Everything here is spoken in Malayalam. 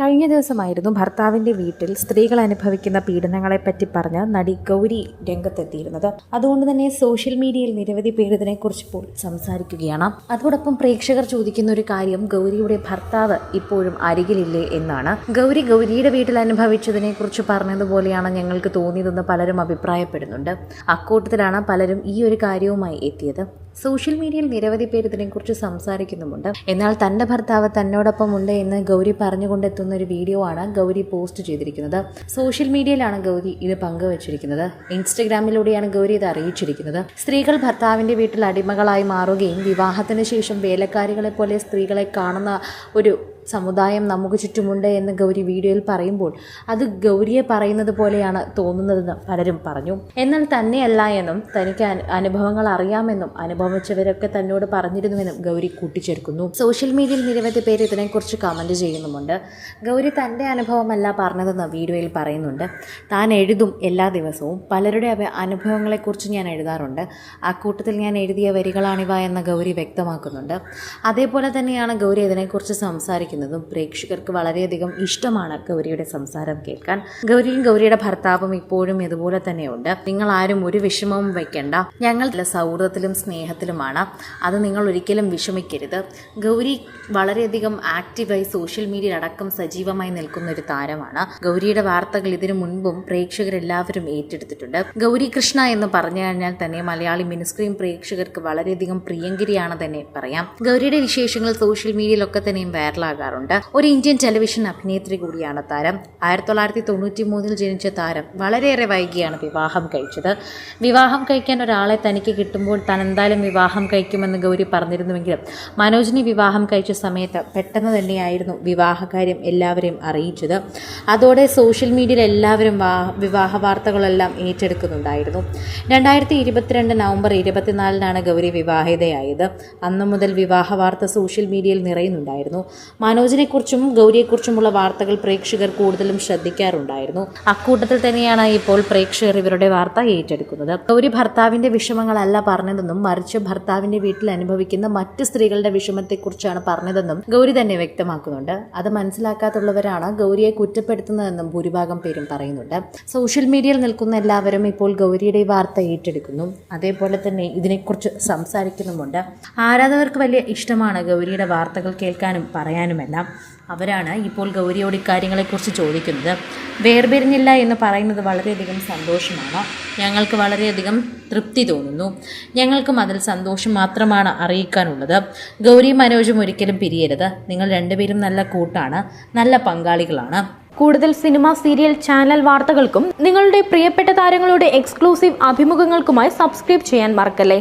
കഴിഞ്ഞ ദിവസമായിരുന്നു ഭർത്താവിന്റെ വീട്ടിൽ സ്ത്രീകൾ അനുഭവിക്കുന്ന പീഡനങ്ങളെപ്പറ്റി പറഞ്ഞ് നടി ഗൗരി രംഗത്തെത്തിയിരുന്നത്. അതുകൊണ്ട് തന്നെ സോഷ്യൽ മീഡിയയിൽ നിരവധി പേർ ഇതിനെക്കുറിച്ച് ഇപ്പോൾ സംസാരിക്കുകയാണ്. അതോടൊപ്പം പ്രേക്ഷകർ ചോദിക്കുന്ന ഒരു കാര്യം ഗൗരിയുടെ ഭർത്താവ് ഇപ്പോഴും അരികിലില്ലേ എന്നാണ്. ഗൗരി ഗൗരിയുടെ വീട്ടിൽ അനുഭവിച്ചതിനെ കുറിച്ച് പറഞ്ഞതുപോലെയാണ് ഞങ്ങൾക്ക് തോന്നിയതെന്ന് പലരും അഭിപ്രായപ്പെടുന്നുണ്ട്. അക്കൂട്ടത്തിലാണ് പലരും ഈ ഒരു കാര്യവുമായി എത്തിയത്. സോഷ്യൽ മീഡിയയിൽ നിരവധി പേർ ഇതിനെക്കുറിച്ച് സംസാരിക്കുന്നുമുണ്ട്. എന്നാൽ തന്റെ ഭർത്താവ് തന്നോടൊപ്പം ഉണ്ട് എന്ന് ഗൗരി പറഞ്ഞുകൊണ്ടെത്തുന്ന ഒരു വീഡിയോ ആണ് ഗൗരി പോസ്റ്റ് ചെയ്തിരിക്കുന്നത്. സോഷ്യൽ മീഡിയയിലാണ് ഗൗരി ഇത് പങ്കുവച്ചിരിക്കുന്നത്. ഇൻസ്റ്റഗ്രാമിലൂടെയാണ് ഗൗരി ഇത് അറിയിച്ചിരിക്കുന്നത്. സ്ത്രീകൾ ഭർത്താവിന്റെ വീട്ടിൽ അടിമകളായി മാറുകയും വിവാഹത്തിന് ശേഷം വേലക്കാരികളെ പോലെ സ്ത്രീകളെ കാണുന്ന ഒരു സമുദായം നമുക്ക് ചുറ്റുമുണ്ട് എന്ന് ഗൗരി വീഡിയോയിൽ പറയുമ്പോൾ അത് ഗൗരിയെ പറയുന്നത് പോലെയാണ് തോന്നുന്നതെന്ന് പലരും പറഞ്ഞു. എന്നാൽ തന്നെയല്ല എന്നും തനിക്ക് അനുഭവങ്ങൾ അറിയാമെന്നും അനുഭവിച്ചവരൊക്കെ തന്നോട് പറഞ്ഞിരുന്നുവെന്നും ഗൗരി കൂട്ടിച്ചേർക്കുന്നു. സോഷ്യൽ മീഡിയയിൽ നിരവധി പേര് ഇതിനെക്കുറിച്ച് കമന്റ് ചെയ്യുന്നുമുണ്ട്. ഗൗരി തന്റെ അനുഭവമല്ല പറഞ്ഞതെന്ന് വീഡിയോയിൽ പറയുന്നുണ്ട്. താൻ എഴുതും എല്ലാ ദിവസവും. പലരുടെ അനുഭവങ്ങളെക്കുറിച്ച് ഞാൻ എഴുതാറുണ്ട്. ആ കൂട്ടത്തിൽ ഞാൻ എഴുതിയ വരികളാണിവ എന്ന് ഗൗരി വ്യക്തമാക്കുന്നുണ്ട്. അതേപോലെ തന്നെയാണ് ഗൗരി ഇതിനെക്കുറിച്ച് സംസാരിക്കുന്നതും. പ്രേക്ഷകർക്ക് വളരെയധികം ഇഷ്ടമാണ് ഗൗരിയുടെ സംസാരം കേൾക്കാൻ. ഗൗരിയും ഗൗരിയുടെ ഭർത്താവും ഇപ്പോഴും ഇതുപോലെ തന്നെയുണ്ട്. നിങ്ങൾ ആരും ഒരു വിഷമവും വയ്ക്കേണ്ട. ഞങ്ങൾ സൗഹൃദത്തിലും സ്നേഹത്തിലുമാണ്. അത് നിങ്ങൾ ഒരിക്കലും വിഷമിക്കരുത്. ഗൗരി വളരെയധികം ആക്റ്റീവായി സോഷ്യൽ മീഡിയ അടക്കം സജീവമായി നിൽക്കുന്ന ഒരു താരമാണ്. ഗൗരിയുടെ വാർത്തകൾ ഇതിനു മുൻപും പ്രേക്ഷകരെല്ലാവരും ഏറ്റെടുത്തിട്ടുണ്ട്. ഗൗരി കൃഷ്ണ എന്ന് പറഞ്ഞു കഴിഞ്ഞാൽ തന്നെ മലയാളി മിനിസ്ക്രീൻ പ്രേക്ഷകർക്ക് വളരെയധികം പ്രിയങ്കരിയാണ് തന്നെ പറയാം. ഗൗരിയുടെ വിശേഷങ്ങൾ സോഷ്യൽ മീഡിയയിലൊക്കെ തന്നെയും വൈറലാകാറുണ്ട്. ഒരു ഇന്ത്യൻ ടെലിവിഷൻ അഭിനേത്രി കൂടിയാണ് താരം. ആയിരത്തി തൊള്ളായിരത്തി തൊണ്ണൂറ്റി മൂന്നിൽ ജനിച്ച താരം വളരെയേറെ വൈകിയാണ് വിവാഹം കഴിച്ചത്. വിവാഹം കഴിക്കാൻ ഒരാളെ തനിക്ക് കിട്ടുമ്പോൾ താൻ എന്തായാലും വിവാഹം കഴിക്കുമെന്ന് ഗൗരി പറഞ്ഞിരുന്നുവെങ്കിലും മനോജിനെ വിവാഹം കഴിച്ച സമയത്ത് പെട്ടെന്ന് തന്നെയായിരുന്നു വിവാഹകാര്യം എല്ലാവരെയും അറിയിച്ചത്. അതോടെ സോഷ്യൽ മീഡിയയിൽ എല്ലാവരും വിവാഹ വാർത്തകളെല്ലാം ഏറ്റെടുക്കുന്നുണ്ടായിരുന്നു. രണ്ടായിരത്തി ഇരുപത്തിരണ്ട് നവംബർ ഇരുപത്തിനാലിനാണ് ഗൗരി വിവാഹിതയായത്. അന്നു മുതൽ വിവാഹ വാർത്ത സോഷ്യൽ മീഡിയയിൽ നിറയുന്നുണ്ടായിരുന്നു. മനോജിനെക്കുറിച്ചും ഗൗരിയെക്കുറിച്ചുമുള്ള വാർത്തകൾ പ്രേക്ഷകർ കൂടുതലും ശ്രദ്ധിക്കാറുണ്ടായിരുന്നു. അക്കൂട്ടത്തിൽ തന്നെയാണ് ഇപ്പോൾ പ്രേക്ഷകർ ഇവരുടെ വാർത്ത ഏറ്റെടുക്കുന്നത്. ഗൗരി ഭർത്താവിന്റെ വിഷമങ്ങളല്ല പറഞ്ഞതെന്നും മറിച്ച് ഭർത്താവിന്റെ വീട്ടിൽ അനുഭവിക്കുന്ന മറ്റ് സ്ത്രീകളുടെ വിഷമത്തെക്കുറിച്ചാണ് പറഞ്ഞതെന്നും ഗൗരി തന്നെ വ്യക്തമാക്കുന്നുണ്ട്. അത് മനസ്സിലാക്കാത്തുള്ളവരാണ് ഗൗരിയെ കുറ്റപ്പെടുത്തുന്നതെന്നും ഭൂരിഭാഗം പേരും പറയുന്നുണ്ട്. സോഷ്യൽ മീഡിയയിൽ നിൽക്കുന്ന എല്ലാവരും ഇപ്പോൾ ഗൗരിയുടെ വാർത്ത ഏറ്റെടുക്കുന്നു. അതേപോലെ തന്നെ ഇതിനെക്കുറിച്ച് സംസാരിക്കുന്നുമുണ്ട്. ആരാധകർക്ക് വലിയ ഇഷ്ടമാണ് ഗൗരിയുടെ വാർത്തകൾ കേൾക്കാനും പറയാനുമെല്ലാം അവരാണ് ഇപ്പോൾ ഗൗരിയോട് ഇക്കാര്യങ്ങളെക്കുറിച്ച് ചോദിക്കുന്നത്. വേർപിരിഞ്ഞില്ല എന്ന് പറയുന്നത് വളരെയധികം സന്തോഷമാണ്. ഞങ്ങൾക്ക് വളരെയധികം തൃപ്തി തോന്നുന്നു. ഞങ്ങൾക്കും അതിൽ സന്തോഷം മാത്രമാണ് അറിയിക്കാനുള്ളത്. ഗൗരി മനോജും ഒരിക്കലും പിരിയരുത്. നിങ്ങൾ രണ്ടുപേരും നല്ല കൂട്ടാണ് നല്ല പങ്കാളികളാണ്. കൂടുതൽ സിനിമ സീരിയൽ ചാനൽ വാർത്തകൾക്കും നിങ്ങളുടെ പ്രിയപ്പെട്ട താരങ്ങളുടെ എക്സ്ക്ലൂസീവ് അഭിമുഖങ്ങൾക്കുമായി സബ്സ്ക്രൈബ് ചെയ്യാൻ മറക്കല്ലേ?